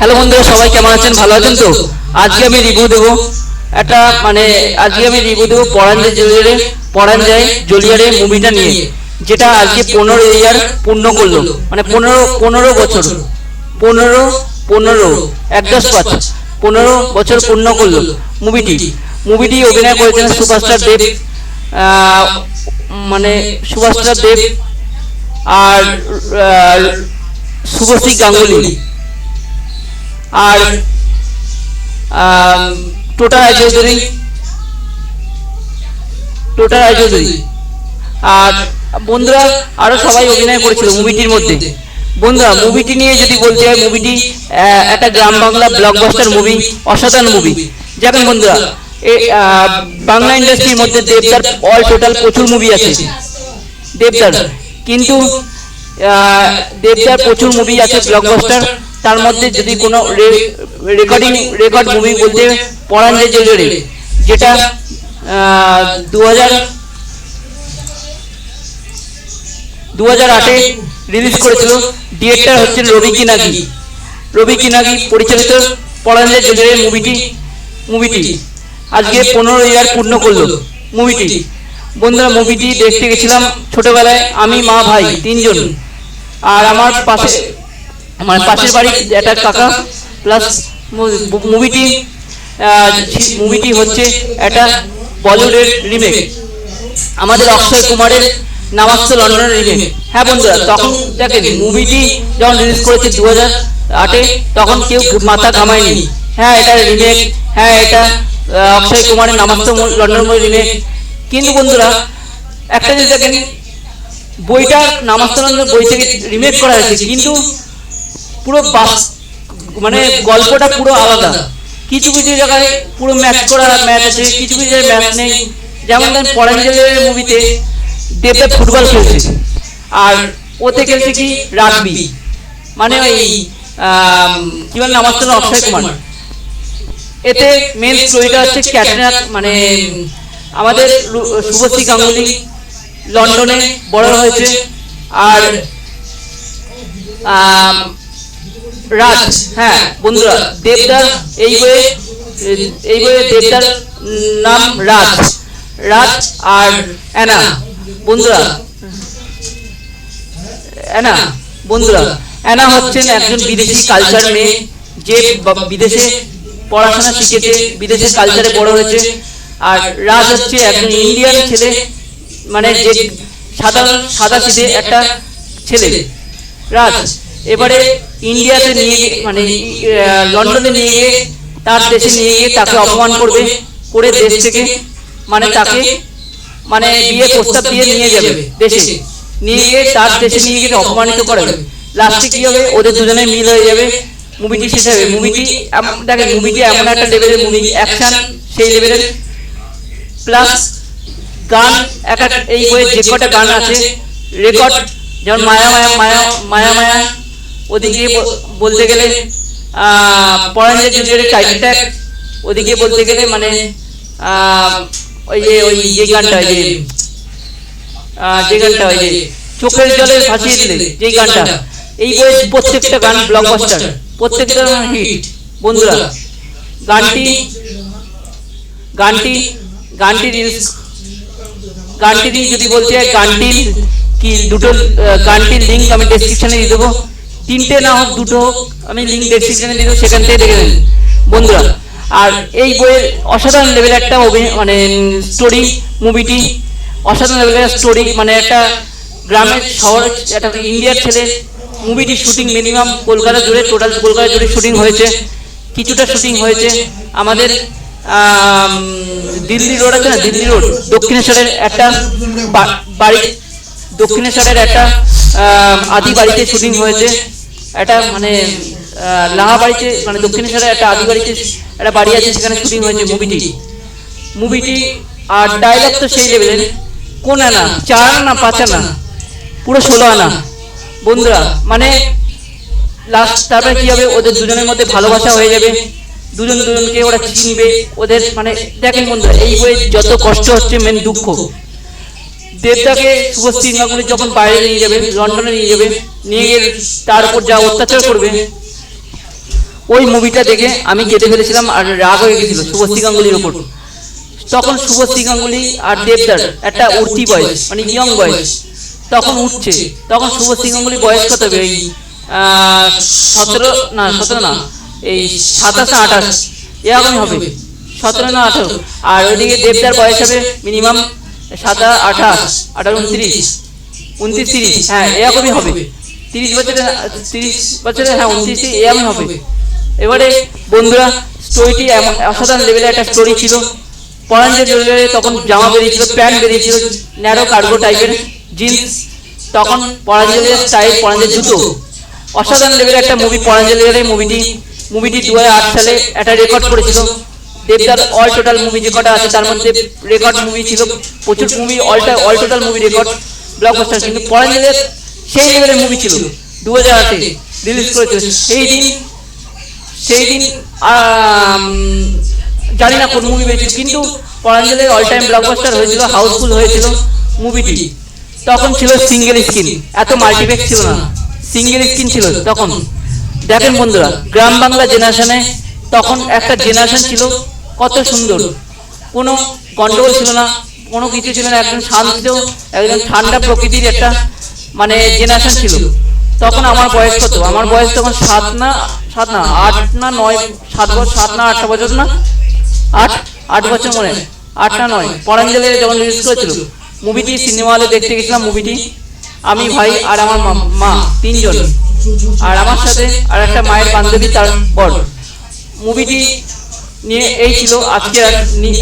Hello বন্ধুরা, সবাই কেমন আছেন? ভালো আছেন তো? আজকে আমি রিভিউ দেবো একটা মানে আজকে আমি রিভিউ দেবো যায় জলিয়ারে যায় জলিয়ারে মুভিটা নিয়ে, যেটা আজকে পনেরো ইয়ার পূর্ণ করল। মানে পনেরো পনেরো বছর, পনেরো পনেরো, এক দশ পাঁচ, পনেরো বছর পূর্ণ করল মুভিটি মুভিটি অভিনয় করেছেন সুপারস্টার দেব মানে সুভাষচন্দ্র দেব আর শুভশ্রী গাঙ্গুলি। আর আম, টোটা রায়চৌধুরী টোটা রায়চৌধুরী আর বন্ধুরা আরও সবাই অভিনয় করেছিল মুভিটির মধ্যে। বন্ধুরা মুভিটি নিয়ে যদি বলতে হয় মুভিটি একটা গ্রাম বাংলা ব্লকবাস্টার মুভি অসাধারণ মুভি দেখেন বন্ধুরা বাংলা ইন্ডাস্ট্রির মধ্যে দেবদার অল টোটাল প্রচুর মুভি আছে। দেবদার। কিন্তু দেবদার প্রচুর মুভি আছে ব্লকবাস্টার তার মধ্যে যদি কোনো রেকর্ডিং রেকর্ড মুভি বলতে পড়ান যে জেলে যেটা দু হাজার দু হাজার আটে রিলিজ করেছিল ডিরেক্টর হচ্ছেন রবি কিনাগি। রবি কিনাগি পরিচালিত পড়াঞ্জে জেলের মুভিটি মুভিটি আজকে পনেরো ইয়ার পূর্ণ করল মুভিটি বন্ধুরা মুভিটি দেখতে গেছিলাম ছোটবেলায় আমি মা ভাই তিনজন। আর আমার পাশে আমার পাশের বাড়ি একটা কাকা প্লাস মুভিটি মুভিটি হচ্ছে একটা বলিউডের রিমেক আমাদের অক্ষয় কুমারের নামাস্ত লন্ডনের রিমেক হ্যাঁ বন্ধুরা তখন দেখেন মুভিটি যখন রিলিজ করেছে দু হাজার আটে তখন কেউ মাথা ঘামায়নি। হ্যাঁ এটা রিমেক হ্যাঁ এটা অক্ষয় কুমারের নামাস্ত লন্ডন রিমেক কিন্তু বন্ধুরা একটা জিনিস দেখেন বইটা নামাস্ত লন্ডন বই থেকে রিমেক করা হয়েছে কিন্তু পুরো বাস মানে গল্পটা পুরো আলাদা। কিছু কিছু জায়গায় পুরো ম্যাচ করা ম্যাচ আছে কিছু কিছু জায়গায় ম্যাচ নেই। যেমন ধরেন পরাঞ্জলের মুভিতে দেবদেব ফুটবল খেলছে। আর ওতে খেলছে কি? রাগবি। মানে ওই আম, কি বলে আমার তো অক্ষয় কুমার। এতে মেন স্টোরিটা হচ্ছে ক্যাটরিনা মানে আমাদের শুভশ্রী গাঙ্গুলি লন্ডনে বড় হয়েছে। আর রাজ হ্যাঁ বন্ধুরা দেবদার এই বইয়ে এই বইয়ে দেবদার নাম রাজ। রাজ। আর অ্যানা। বন্ধুরা অ্যানা বন্ধুরা অ্যানা হচ্ছেন একজন বিদেশি কালচার মেয়ে যে বিদেশে পড়াশোনা শিখেছে বিদেশের কালচারে বড় হয়েছে। আর রাজ হচ্ছে একজন ইন্ডিয়ান ছেলে মানে যে সাধারণ সাদা সিধে একটা ছেলে। রাজ এবারে ইন্ডিয়াতে নিয়ে গিয়ে- মানে লন্ডনে নিয়ে গিয়ে তার দেশে নিয়ে গিয়ে তাকে অপমান করবে করে দেশ থেকে মানে তাকে মানে বিয়ে প্রস্তাব দিয়ে নিয়ে যাবে দেশে। নিয়ে গিয়ে তার দেশে নিয়ে গিয়ে অপমানিত করাবে। লাস্টে কি হবে? ওদের দুজনে মিল হয়ে যাবে। মুভিটি শেষ হবে। মুভিটি দেখেন মুভিটি এমন একটা লেভেলের মুভি অ্যাকশন সেই লেভেলের প্লাস গান এক এক এই বইয়ের যে কটা গান আছে রেকর্ড যেমন মায়া মায়া মায়া মায়া মায়া ওদিকে বলতে গেলে পড়াঞ্জে যুগের টাইটেক ওদিকে বলতে গেলে মানে ওই যে ওই যে গানটা যে যে গানটা ওই যে চোখের জলে ভাসিয়ে দিলে যে গানটা? এই বইয়ের প্রত্যেকটা গান ব্লকবাস্টার প্রত্যেকটা হিট বন্ধুরা গানটি গানটি গানটি রিলস গানটি যদি বলতে হয় গানটির কি দুটো গানটির লিঙ্ক আমি ডেসক্রিপশনে দিয়ে দেবো। তিনটে না হোক দুটো আমি লিঙ্ক ডেসক্রিপশনে দেবো সেখান থেকে দেখে নেবেন। বন্ধুরা আর এই বইয়ের অসাধারণ লেভেলের একটা মানে স্টোরি মুভিটি অসাধারণ লেভেলের স্টোরি মানে একটা গ্রামের শহর একটা ইন্ডিয়ার ছেলে মুভিটি শুটিং মিনিমাম কলকাতা জুড়ে টোটাল কলকাতা জুড়ে শুটিং হয়েছে কিছুটা শুটিং হয়েছে। আমাদের আম, দিল্লি রোড আছে না দিল্লি রোড দক্ষিণেশ্বরের একটা বাড়ি দক্ষিণেশ্বরের একটা আদি বাড়িতে শুটিং হয়েছে। একটা মানে আহ, লাহা বাড়িতে মানে দক্ষিণেশ্বরের একটা আদি বাড়িতে একটা বাড়ি আছে সেখানে শুটিং হয়েছে মুভিটি মুভিটি আর ডায়লগ তো সেই লেভেলের কোন আনা? চার আনা পাঁচ আনা? পুরো ষোলো আনা। বন্ধুরা মানে লাস্ট তারপরে কি হবে? ওদের দুজনের মধ্যে ভালোবাসা হয়ে যাবে। দুজন দুজনকে ওরা চিনবে। ওদের মানে দেখেন বন্ধুরা এই বইয়ে যত কষ্ট হচ্ছে মেন দুঃখ। দেবদাকে শুভশ্রী নাগুলি যখন বাইরে নিয়ে যাবে, লন্ডনে নিয়ে যাবে, নিয়ে গিয়ে তার উপর যা অত্যাচার করবে, ওই মুভিটা দেখে আমি কেটে ফেলেছিলাম আর রাগ হয়ে গেছিল শুভশ্রী গাঙ্গুলির ওপর তখন শুভশ্রী গাঙ্গুলি আর দেবদার একটা উঠতি বয়স মানে ইয়ং বয়স, তখন উঠছে, তখন শুভশ্রী গাঙ্গুলি বয়স কত হবে? এই সতেরো না সতেরো না, এই সাতাশ আঠাশ, এরকমই হবে, সতেরো না আঠারো। আর ওইদিকে দেবদার বয়স হবে মিনিমাম সাতাশ আঠাশ আঠারো উনত্রিশ। উনত্রিশ। তিরিশ হ্যাঁ এরকমই হবে। তিরিশ বছরে তিরিশ বছরে হ্যাঁ উনত্রিশ এরকমই হবে। এবারে বন্ধুরা স্টোরিটি অসাধারণ লেভেলের একটা স্টোরি ছিল। পরাঞ্জয় জুয়েলারি তখন জামা বেরিয়েছিল প্যান্ট বেরিয়েছিল ন্যারো কার্গো টাইপের জিন্স তখন পরাঞ্জলের স্টাইল পরাঞ্জলের জুতো। অসাধারণ লেভেলের একটা মুভি পরাঞ্জলের মুভিটি মুভিটি দু আট সালে একটা রেকর্ড করেছিল। দেবদার অল টোটাল মুভি যে কটা আছে। তার মধ্যে রেকর্ড মুভি ছিল, প্রচুর movie all all total movie record blockbuster কিন্তু পরাঞ্জলের সেই লেভেলের মুভি ছিল দু হাজার আটে রিলিজ করেছিল। সেই দিন সেই দিন জানি না কোন মুভি বেরিয়েছিল, কিন্তু পরাঞ্জলের অল টাইম ব্লকবাস্টার হয়েছিল হাউসফুল হয়েছিল মুভিটি তখন ছিল সিঙ্গেল স্ক্রিন এত মাল্টিপ্লেক্স ছিল না। সিঙ্গেল স্ক্রিন ছিল তখন। দেখেন বন্ধুরা, গ্রাম বাংলা জেনারেশনে তখন একটা জেনারেশন ছিল কত সুন্দর। কোনো গন্ডগোল ছিল না কোনো কিছু ছিল না একদম শান্ত একদম ঠান্ডা প্রকৃতির একটা মানে জেনারেশন ছিল। তখন আমার বয়স কত? আমার বয়স তখন সাত না সাত না আট না নয় সাত বছর সাত না আটটা বছর না? আট আট বছর মনে আট না নয়। পরাঞ্জলে যখন রিলিজ করেছিল মুভিটি সিনেমা হলে দেখতে গেছিলাম মুভিটি আমি ভাই আর আমার মা- মা তিনজন। আর আমার সাথে আর একটা মায়ের বান্ধবী তার বর। মুভিটি নিয়ে এই ছিল আজকে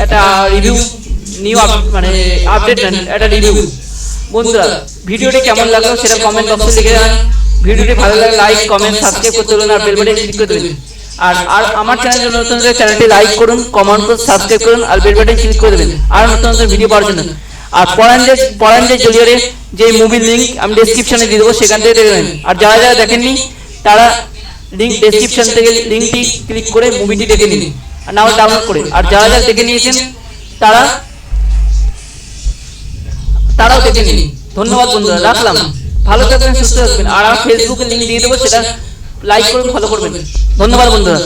একটা রিভিউ নিউ মানে আপডেট একটা রিভিউ বন্ধুরা ভিডিওটি কেমন লাগল সেটা কমেন্ট বক্সে লিখে জানান। ভিডিওটি ভালো লাগলে লাইক কমেন্ট সাবস্ক্রাইব করতে বলুন আর বেল বাটন ক্লিক করে দেবেন। আর আর আমার চ্যানেল নতুন হলে চ্যানেলটি লাইক করুন কমেন্ট করুন সাবস্ক্রাইব করুন আর বেল বাটন ক্লিক করে দেবেন। আর নতুন নতুন ভিডিও পাওয়ার জন্য। আর পরাঞ্জে পরাঞ্জে জলিয়ারে যে মুভির লিঙ্ক আমি ডেসক্রিপশনে দিয়ে দেবো সেখান থেকে দেখে নেবেন। আর যারা যারা দেখেননি তারা লিঙ্ক ডেসক্রিপশন থেকে লিঙ্কটি ক্লিক করে মুভিটি দেখে নিন আর নাও ডাউনলোড করে। আর যারা যারা দেখে নিয়েছেন তারা তারাও দেখে নিন। ধন্যবাদ বন্ধুরা রাখলাম। ভালো থাকবেন সুস্থ থাকবেন। আর আমার ফেসবুকে লিঙ্ক দিয়ে দেবো সেটা লাইক করুন ফলো করবেন ধন্যবাদ বন্ধুরা।